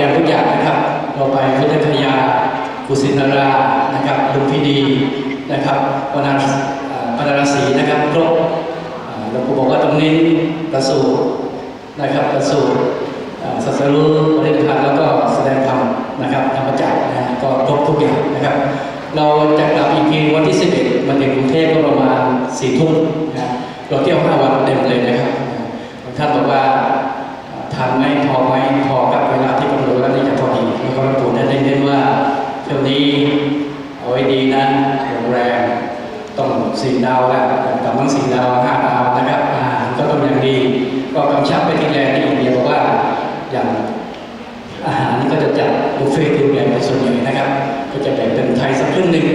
อย่างทุกอย่างนะครับเราไปพุทธคยากุสินารา นะครับลุมพินีนะครับวนาอ่าปนาราศีนะครับครบอ่าหลวงปู่บอกว่าตรงนี้ประสูตินะครับประสูติอ่าสัสรู้ปรินิพพานแล้วก็แสดงธรรมนะครับธรรมจักรนะก็ครบทุกอย่างนะครับ เราจะกลับอีกทีวันที่ 11มาถึงกรุงเทพก็ประมาณ4ทุ่มนะเราเที่ยว5วันเต็มเลยนะครับท่านบอกว่า ทันไหมพอไหมพอกับเวลาที่กำหนดแล้วนี่จะพอดีแล้วก็หลวงปู่ได้เน้นว่าเที่ยวนี้เอาไว้ดีนะโรงแรมต้องสี่ดาวแหละแต่ต้องสี่ดาวห้าดาวนะครับอาหารก็ต้องอย่างดี ก็กำชับไปที่แรงที่อินเดียบอกว่าอย่างอาหารนี่ก็จะจัดบุฟเฟ่ต์ที่โรงแรมเป็นส่วนใหญ่นะครับ ก็จะแบ่งเป็นไทยสักครึ่งหนึ่ง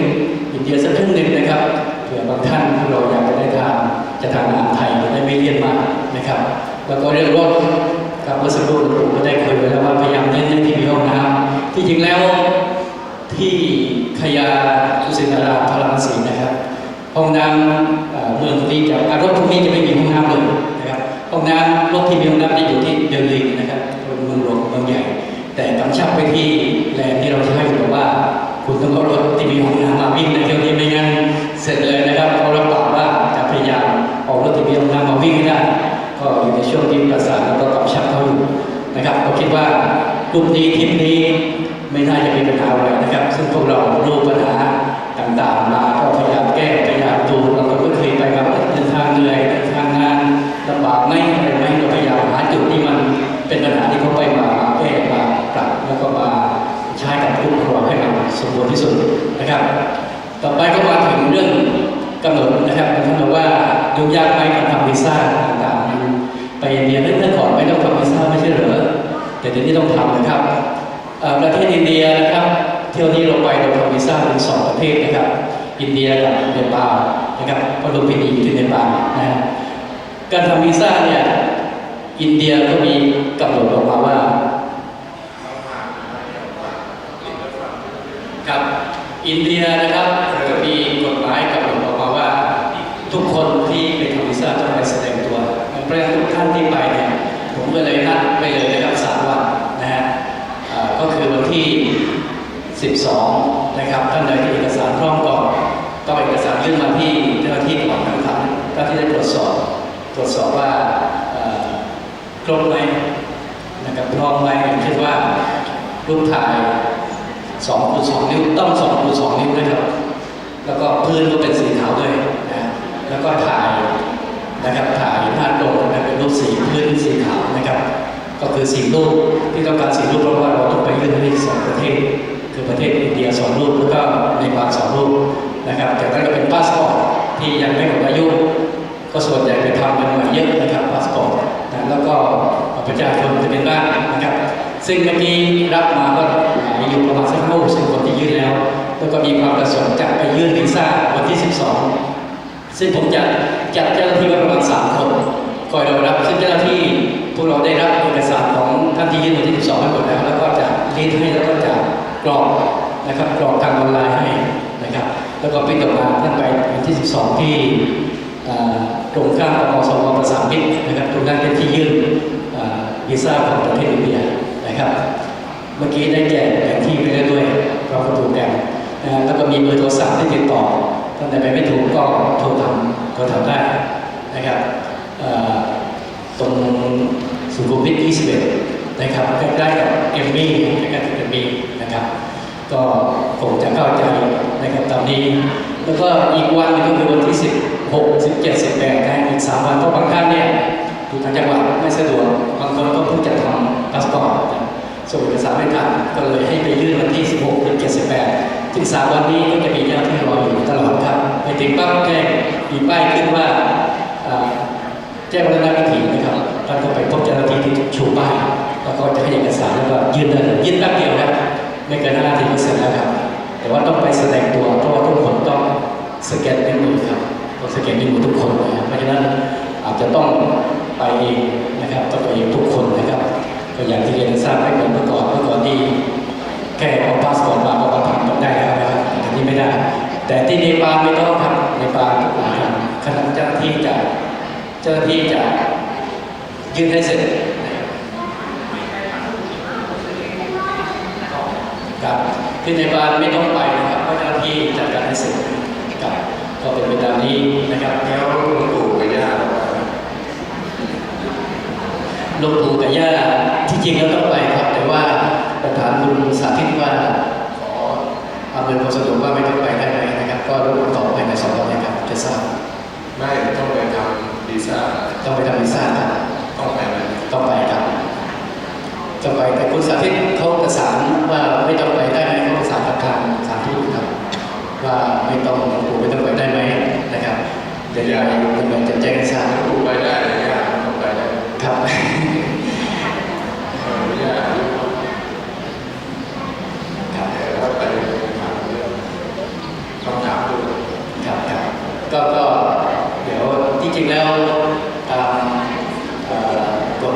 อินเดียสักครึ่งหนึ่งนะครับเผื่อบางท่านที่เราอยากจะได้ทานจะทานอาหารไทยจะได้ไม่เลี่ยนมากนะครับ แล้วก็เรื่องรถ ครับเมื่อสักครู่หลวก็ได้คุยไว้แล้วว่าพยายามเน้นเรื่องที่มีห้องน้ำที่จริงแล้วที่ขยาสุสินาราพระรามสีนะครับ ห้องน้ำเอ่อเมืองพวกนี้จะอารถพวกนี้จะไม่มีห้องน้ำเลยนะครับห้องน้ำรถที่มีห้องน้ำจะอยู่ที่เดลิงนะครับเมืองหลวงเมืองใหญ่ แต่กำชับไปที่แลนด์ที่เราใช้บอกว่า คุณต้องเอารถที่มีห้องน้ำมาวิ่งในเที่ยวนี้ไม่งั้นเสร็จเลยนะครับเขารับปากว่าจะพยายามเอารถที่มีห้องน้ำมาวิ่งให้ได้ก็อยู่ในช่วงที่ประสานแล้วก็ กำชับเขาอยู่นะครับก็คิดว่ากลุ่มนี้ทริปนี้ไม่น่าจะมีปัญหาอะไรนะครับ ซึ่งพวกเรารู้ปัญหาต่างๆมาก็พยายามแก้พยายามดูเราก็เคยไปกับเดินทางเหนื่อยเดินทางงานลำบากไหมอะไรไหมเราพยายามหาจุดที่มันเป็นปัญหาที่เขาไปมามาแก้มาปรับแล้วก็มาใช้กับทุกครัวให้มันสมบูรณ์ที่สุดนะครับ ต่อไปก็มาถึงเรื่องกำหนดนะครับท่านบอกว่ายุ่งยากไหมการทำวีซ่าต่า ไปอินเดียเมื่อก่อนไม่ต้องทำวีซ่าไม่ใช่เหรอแต่เดี๋ยวนี้ต้องทำนะครับประเทศอินเดียนะครับ เที่ยวนี้เราไปเราทำวีซ่าถึงสองประเทศนะครับ อินเดียกับเนปาลนะครับเพราลุมพินีอยู่ที่เนปาลนะฮะการทำวีซ่าเนี่ยอินเดียก็มีกำหนดออกมาว่าครับอินเดียนะครับ ก็เลยนัดไปเลยนะครับสามวันนะฮะก็คือวันที่ 12 นะครับท่านใดที่เอกสารพร้อมก่อนต้องเอาเอกสารยื่นมาที่เจ้าหน้าที่ก่อนนะครับเจ้าหน้าที่ได้ตรวจสอบตรวจสอบว่าครบไหมนะครับพร้อมไหมอย่างเช่นว่ารูปถ่ายสองคูณสองนิ้วต้องสองคูณสองนิ้วด้วยครับแล้วก็พื้นก็เป็นสีขาวด้วยนะแล้วก็ถ่าย นะครับถ่ายหน้าโดมนะเป็นรูปสีพื้นสีขาวนะครับ ก็คือสีรูปที่ต้องการสีรูปเพราะว่าเราต้องไปยื่นให้สองประเทศ คือประเทศอินเดียสองรูปแล้วก็ในบาลสองรูปนะครับจากนั้นก็เป็นพาสปอร์ตที่ยังไม่หมดอายุก็ส่วนใหญ่ไปทำกันมาเยอะนะครับพาสปอร์ตนะแล้วก็ประชาชนจะเป็นบ้านนะครับ ซึ่งเมื่อกี้รับมาก็มีอยู่ประมาณสักห้าสิบคนที่ยื่นแล้ว แล้วก็มีความประสงค์จะไปยื่นวีซ่าวันที่ 12 ซึ่งผมจะจัดเจ้าหน้าที่ไว้ประมาณ3คนคอยรอรับซึ่งเจ้าหน้าที่พวกเราได้รับเอกสารของท่านที่ยื่นวันที่12ไปหมดแล้วแล้วก็จะรีดให้แล้วก็จะกรอกนะครับกรอกทางออนไลน์ให้นะครับ แล้วก็ปริ้นออกมาท่านไปวันที่ 12 ที่ตรงข้ามกับมสวประสานมิตรนะครับตรงนั้นเป็นที่ยื่นอ่าวีซ่าของประเทศอินเดียนะครับ เมื่อกี้ได้แจกแผนที่ไปแล้วด้วยพร้อมกับโปรแกรมนะฮะแล้วก็มีเบอร์โทรศัพท์ที่ติดต่อ ท่านใดไปไม่ถูกก็โทรทำโทรทำได้นะครับตรงสุขุมวิท 21 นะครับใกล้ๆกับเอมมี่ใกล้ๆกับเอมมี่นะครับ ก็คงจะเข้าใจนะครับตามนี้ แล้วก็อีกวันนึงก็คือวันที่ 16 17 18นะอีก 3 วันเพราะบางท่านเนี่ยอยู่ทางจังหวัดไม่สะดวกบางคนก็เพิ่งจะทำพาสปอร์ตส่งเอกสารไม่ทันก็เลยให้ไปยื่นวันที่ 16 17 18 ถึง3วันนี้ก็จะมีเจ้าหน้าที่รออยู่ตลอดครับไปถึงปั๊บแจ้งมีป้ายขึ้นว่าแจ้งวัฒนวิถีนะครับท่านก็ไปพบเจ้าหน้าที่ที่ชูป้ายแล้วก็จะให้เอกสารแล้วก็ยื่นได้ยื่นแป๊บเดียวครับไม่เกินห้านาทีก็เสร็จแล้วครับ แต่ว่าต้องไปแสดงตัวเพราะว่าทุกคนต้องสแกนนิ้วมือครับต้องสแกนนิ้วมือทุกคนนะครับเพราะฉะนั้นอาจจะต้องไปเองนะครับต้องไปเองทุกคนนะครับก็อย่างที่เรียนทราบไม่เหมือนเมื่อก่อนเมื่อก่อนที่ แค่เอาพาสปอร์ตมาบอกว่าทำได้แล้วนะครับแต่นี้ไม่ได้ แต่ที่เนปาลไม่ต้องทำเนปาลทุกหลายขณะเจ้าหน้าที่จะเจ้าหน้าที่จะยื่นให้เสร็จครับที่ในบ้านไม่ต้องไปนะครับเจ้าหน้าที่จัดการให้เสร็จครับก็เป็นไปตามนี้นะครับแล้วหลวงปู่ไปบญาติ ลงปู่กับย่าที่จริงแล้วต้องไปครับ แต่ว่าประธานคุณสาธิตว่าขอเอาเป็นความสะดวกว่าไม่ต้องไปได้ไหมนะครับ ก็รู้คำตอบภาในสองวันนะครับจะทราบไม่ต้องไปทำดีซ่าต้องไปทำดีซ่าครับต้องไปไหมต้องไปครับจะไปแต่คุณสาธิตเขาประสานว่าไม่ต้องไปได้ไหมเขาประสานกับทางสาธิตครับว่าไม่ต้องผมไม่ต้องไปได้ไหมนะครับเดี๋ยวยังไงจะแจ้งทราบาไปได้ไหมครับต้องไปได้ครับ ก็ก็เดี๋ยวจริงๆแล้วตามกฎ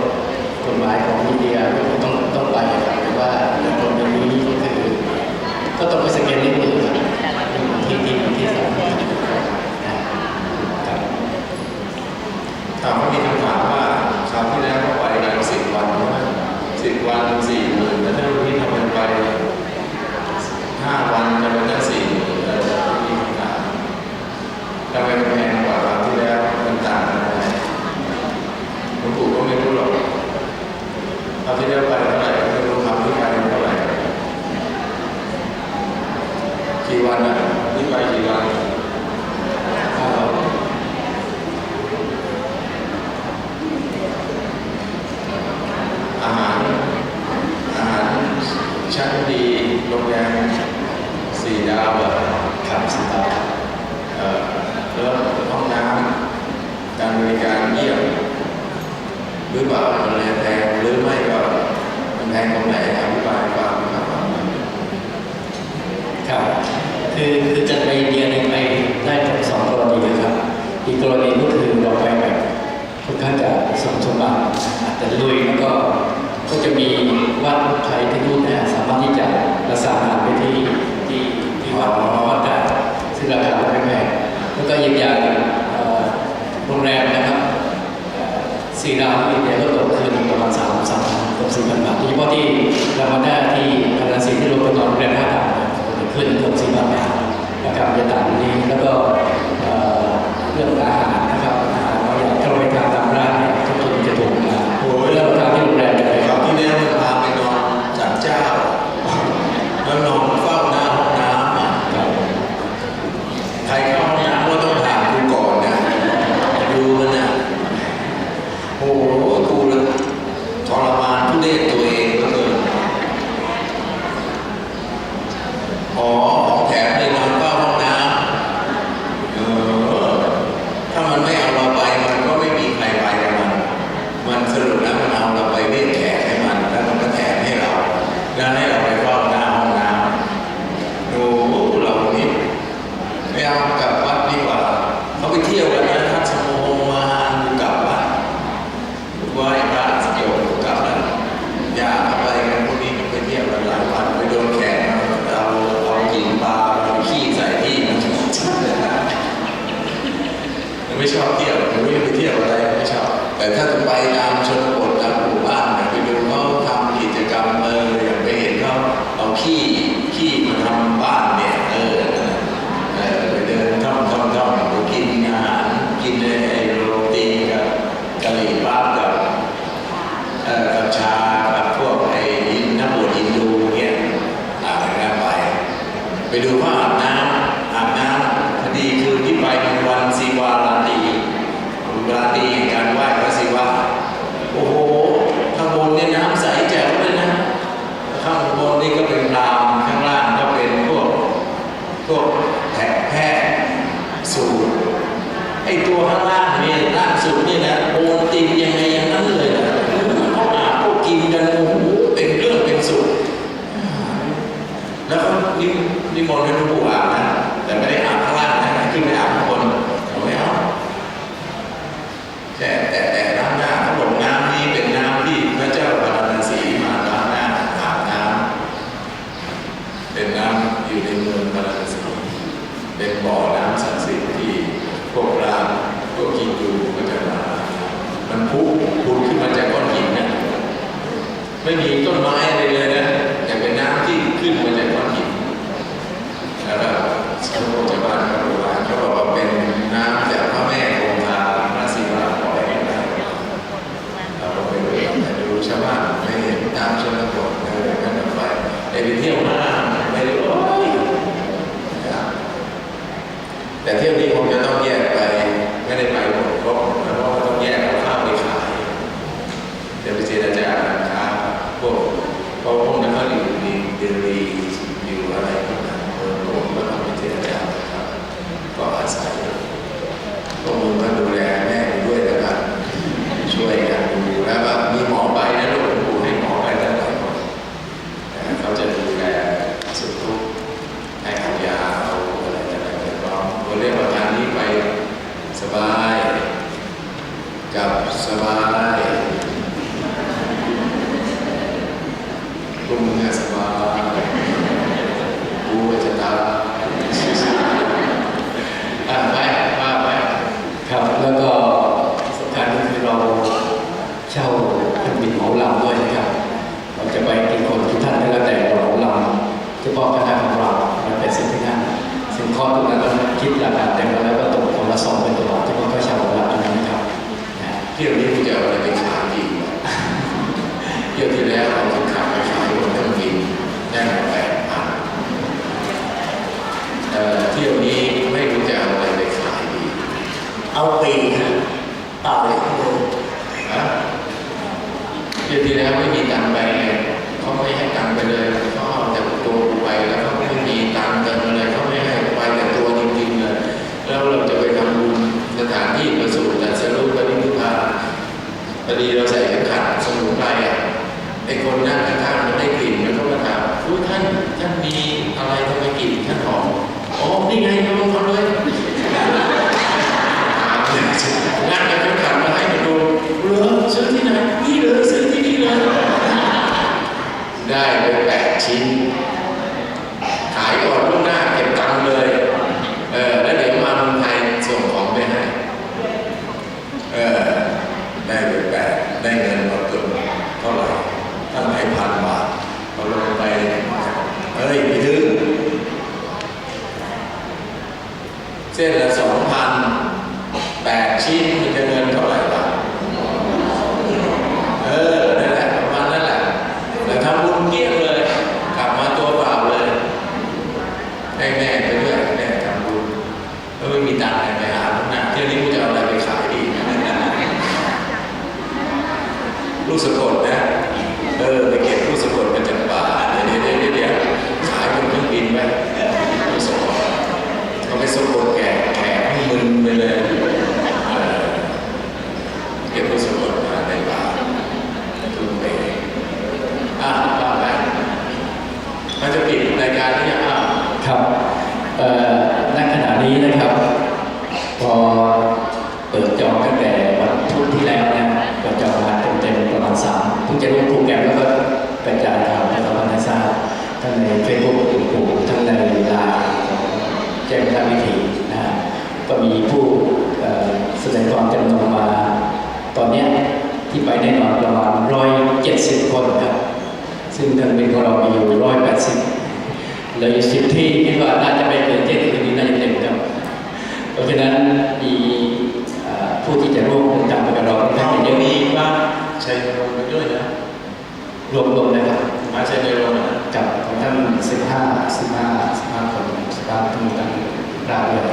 กฎหมายของอินเดียก็ต้องต้องไปครับว่าในกฎหมายนี้คือก็ต้องไปสแกนนิ้วมือครับที่ที่ที่สำคัญบถามว่ามีคำถามว่าคราวที่แล้วเขาไปกันสิบวันใช่ไหมสิบวันสี่หมื่นแล้วที่ทำกันไปห้าวันจะเป็น ฉพาะที่ราโมด้าที่กาลสินที่โรงพยาตอนแรงห้าดาวขึ้นเกือบสีบาทนะครับจะต่างนี้ แล้วก็เรื่องอาหารนะครับอาหรเราอยากจะไปทานตามร้านทุกคนจะถูกนะโอ้ยแล้วทานที่โรงแรมเลยครับที่แน่จะพาไปนอนจัดเจ้าแล้วนอนเฝ้าหน้าห้องน้ำใครเข้าห้องน้ำก็ต้องถามดูก่อนนะดูมันนะโอ้โหดูแล้ทรมานทุเรศตัว ได้ไปแปดได้เงินมาเกือบเท่าไหร่ตั้งหลายพันบาทพอลงไปเฮ้ยพี่ถึงเส้นละสองพันแปดชิ้นมันจะเงินเท่าไหร่ล่ะเออนั่นแหละประมาณนั่นแหละแต่ทำบุญเกลี้ยงเลย กลับมาตัวเปล่าเลยให้แม่ไปด้วยแม่ทำบุญแล้วไม่มีตังค์ไปหาลูกหน้าเที่ยวนี้กูจะเอาอะไรไปขายดี ลูกสะกดนะ เออไปเก็บลูกสะกดมาจากป่าเดี๋ยวเดี๋ยวเดี๋ยวเดี๋ยวขายบนเครื่องบินไปลูกสะกดเขาไปสะกดแขกแขกให้มึนไปเลยเออเก็บลูกสะกดมาในป่าทุ่มไปอะว่าไปมันจะปิด รายการที่ยังครับเอ่อณขณะนี้นะครับ พอเปิดจองตั้งแต่วันพุธที่แล้วนะเปิดจองมาเต็มๆประมาณสามเพิ่งจะรู้โปรแกรมแล้วก็กระจายข่าวให้เราได้ทราบทั้งในเฟซบุ๊กกลุ่มทั้งในไลน์ของแจ้งทางวิธีนะฮะก็มีผู้แสดงความจำนงมา ตอนนี้ที่ไปแน่นอนประมาณร้อยเจ็ดสิบคนครับ ซึ่งทางเป็นของเรามีอยู่ ร้อยแปดสิบเหลยสิบที่คิดว่าน่าจะไปเกินเจ็ดคืนนี้น่าจะเต็มครับเพราะฉะนั้นมีเอ่อผู้ที่จะร่วมเดินทางไปกับเราค่อนข้างจะเยอะมีบ้างชัยนรงค์ไปด้วยนะรวมรวมนะครับมาชัยนรงค์นะกับของท่านสิบห้าสิบห้าสิบห้าคนสิบห้าทั้งหมดทั้งราวเลย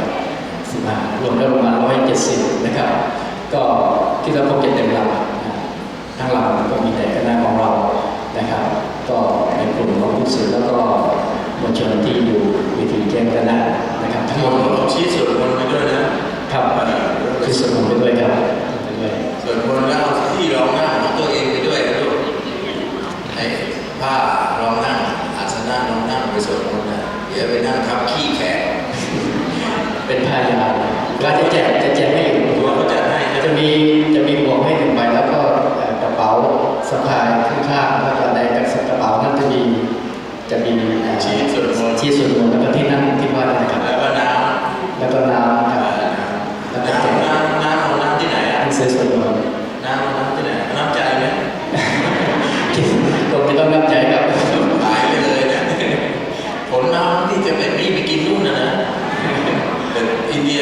สิบห้ารวมแล้วประมาณร้อยเจ็ดสิบนะครับ ก็คิดว่าคงจะเต็มลำนะทั้งลำก็มีแต่คณะของเรานะครับ ก็ในกลุ่มของผู้สื่อแล้วก็ มวลชนที่อยู่วิธีแจ้งคณะนะครับทั้งหมดเราชี้ส่วนบนไปด้วยนะครับเออคือสมุนไปด้วยครับไปด้วยส่วนบนแล้วเอาที่รองนั่งของตัวเองไปด้วยนะลูกให้ผ้ารองนั่งอาสนะรองนั่งไปส่วนบนนะเดี๋ยวไปนั่งทับขี้แขกเป็นผ้ายาวเราจะแจกจะแจกให้อยู่ตัวเขาจัดให้นะจะมีจะมีหมวกให้หนึ่งใบแล้วก็เอ่อกระเป๋าสะพายข้างๆแล้วก็ในกระเป๋านั้นจะมี จะมีเอ่อชี้ส่วนบนที่ส่วนบนแล้วก็ที่นั่งที่ว่านะครับแล้วก็น้แล้วก็น้ำำครับน้ำน้ำน้ำเอาน้ำที่ไหนหอะนังสือส่วนบนน้ำเอาน้ำที่ไหนน้ำใจไหมตรงนี้ต้องนับใจครับตายไปเลยนะผลน้ำที่จะเป็นนี่ไปกินนู่นนะนะแต่อินเดีย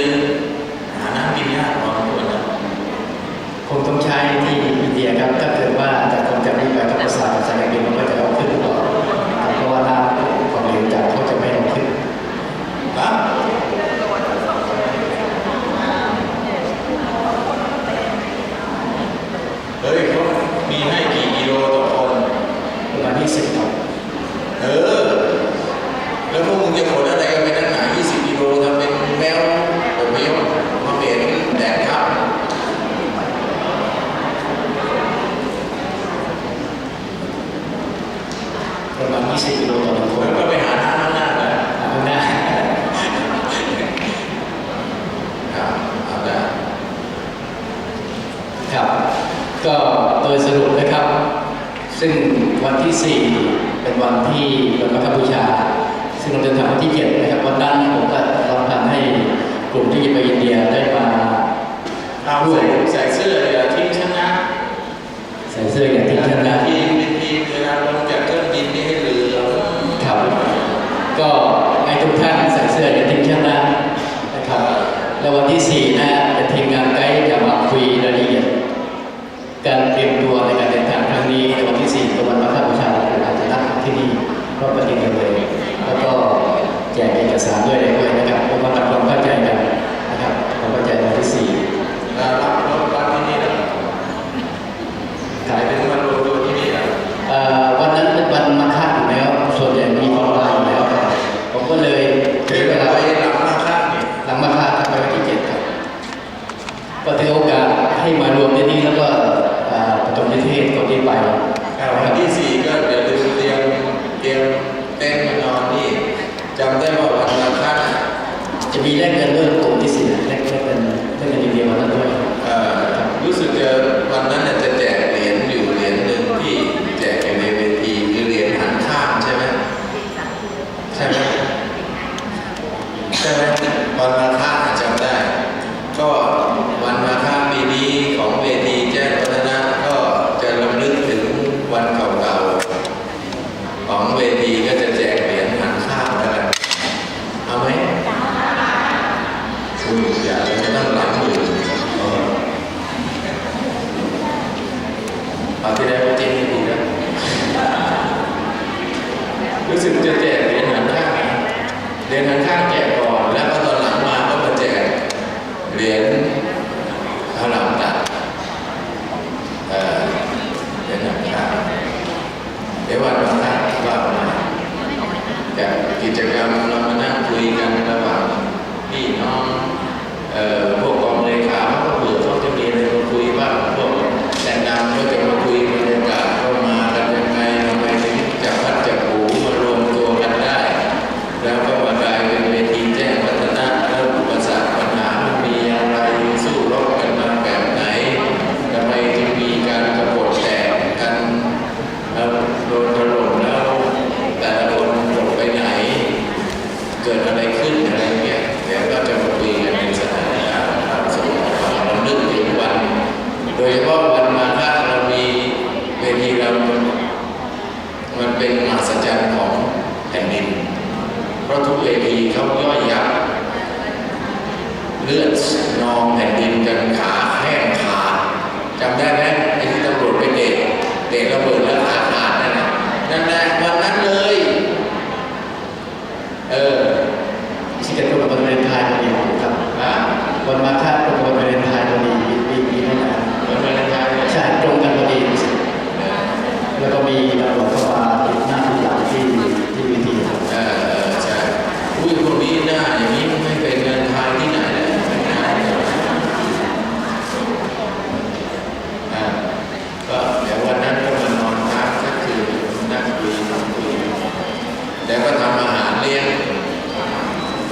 หาน้ำกินยากพอสมควรนะคงต้องใช้ที่อินเดียครับถ้าเกิดว่าจากคนจะรีบไปกับภาษาภาษาอังกฤษมันก็จะ โดยสรุปนะครับ ซึ่งวันที่ 4 เป็นวันที่วันมาคบูชา ซึ่งเราจะทำวันที่7นะครับวันนั้นผมก็รับการให้กลุ่มที่ไปอินเดียได้มาอาวยใส่เสื้อทีมชนะใส่เสื้ออย่างทีมชนะที่เป็นทีมเวลาลงจากเครื่องบินนี่ให้เหลือครับก็ให้ทุกท่านใส่เสื้ออย่างทีมชนะนะครับแล้ววันที่4นะเป็นทีม ก็ประดิษฐ์กันเลย แล้วก็แจกเอกสารด้วยอะไรด้วยนะครับเพื่มาทำความเข้าใจกันนะครับความเข้าใจวันที่สี่ รู้สึกจะแจกเหรียญหันข้างเหรียญหันข้างแจกก่อน แล้วก็ตอนหลังมาก็มาแจกเหรียญ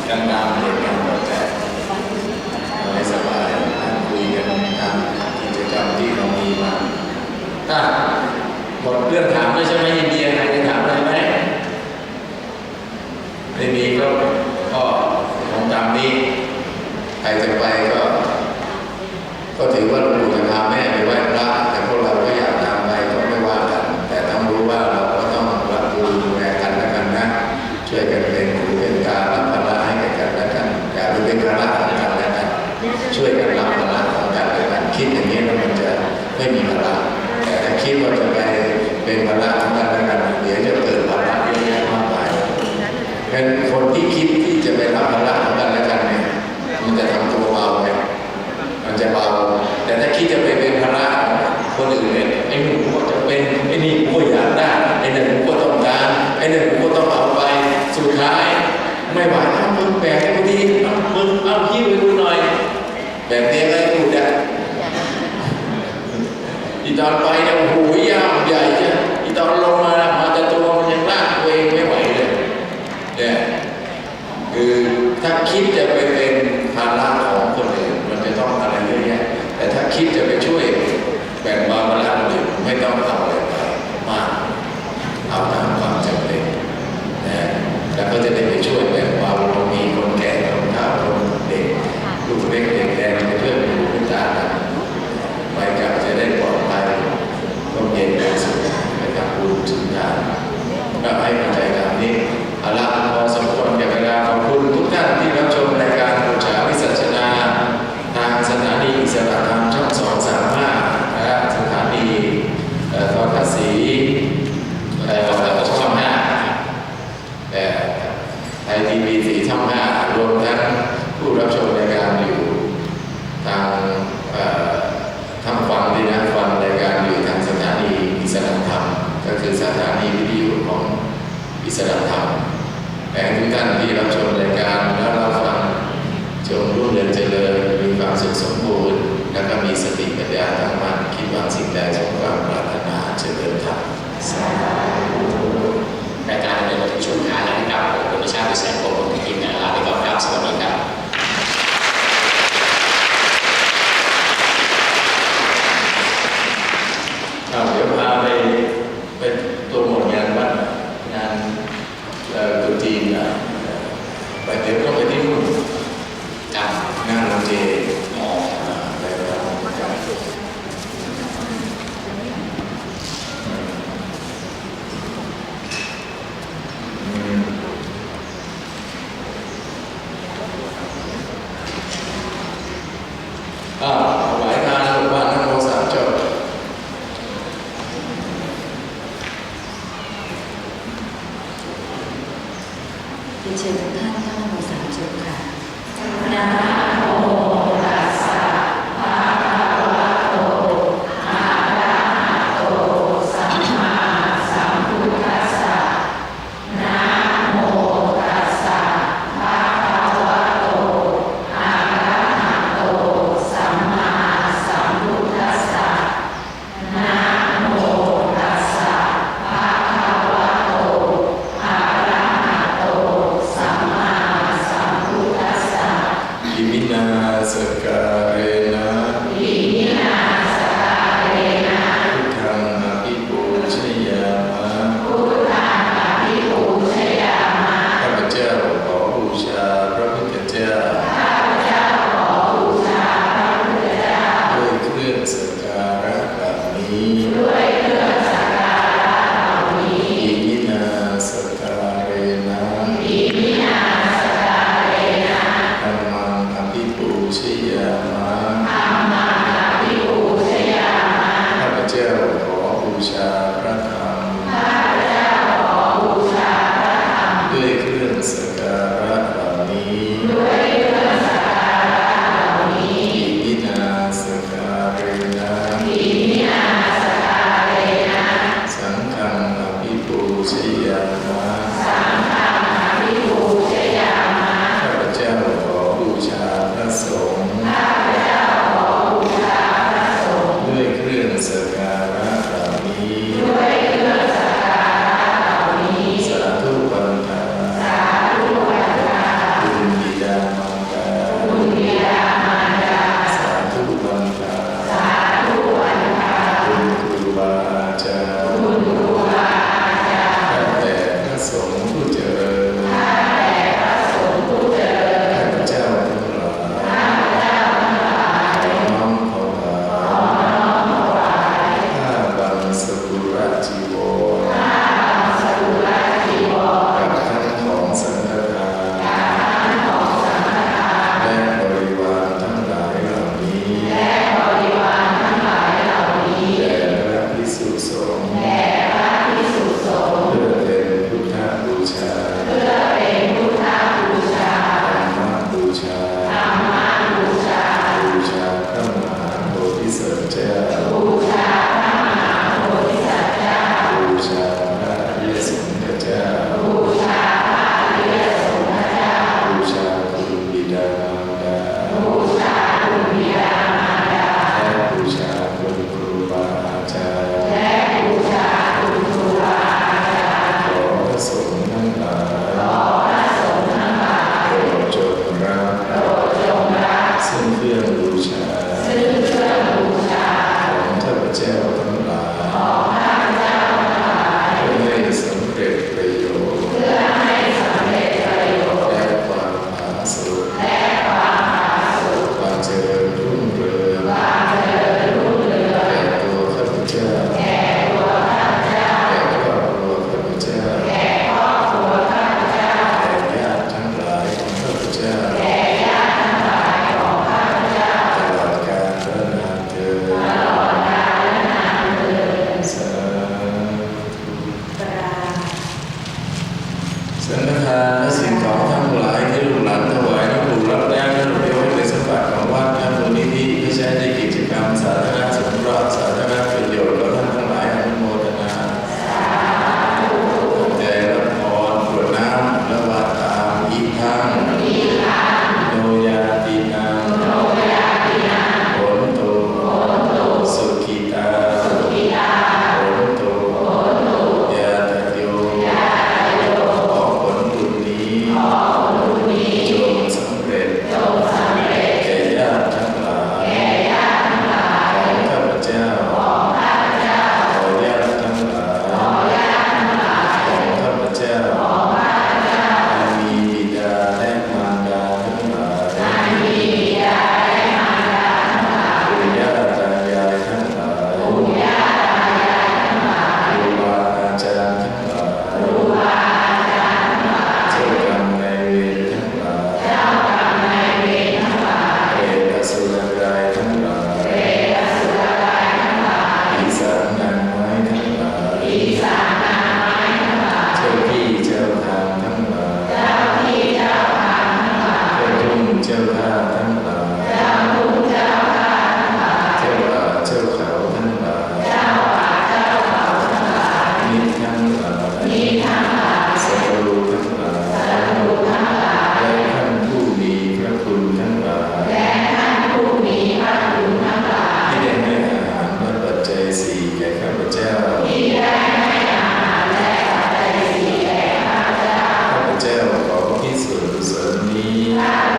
กันลามเด็กกันแบบแต่สบายคุยกันตามกิจกรรมที่เรามีมาถ้าหมดเรื่องถามไม่ใช่ไหมอินเดีย ระทำงกันและกันเดี๋ยจะเกิดภาระเยอะแยะมากมายเป็นคนที่คิดที่จะไปรับภาระของกันและกันเนี่ยมันจะทำตัวเบาไงมันจะเบา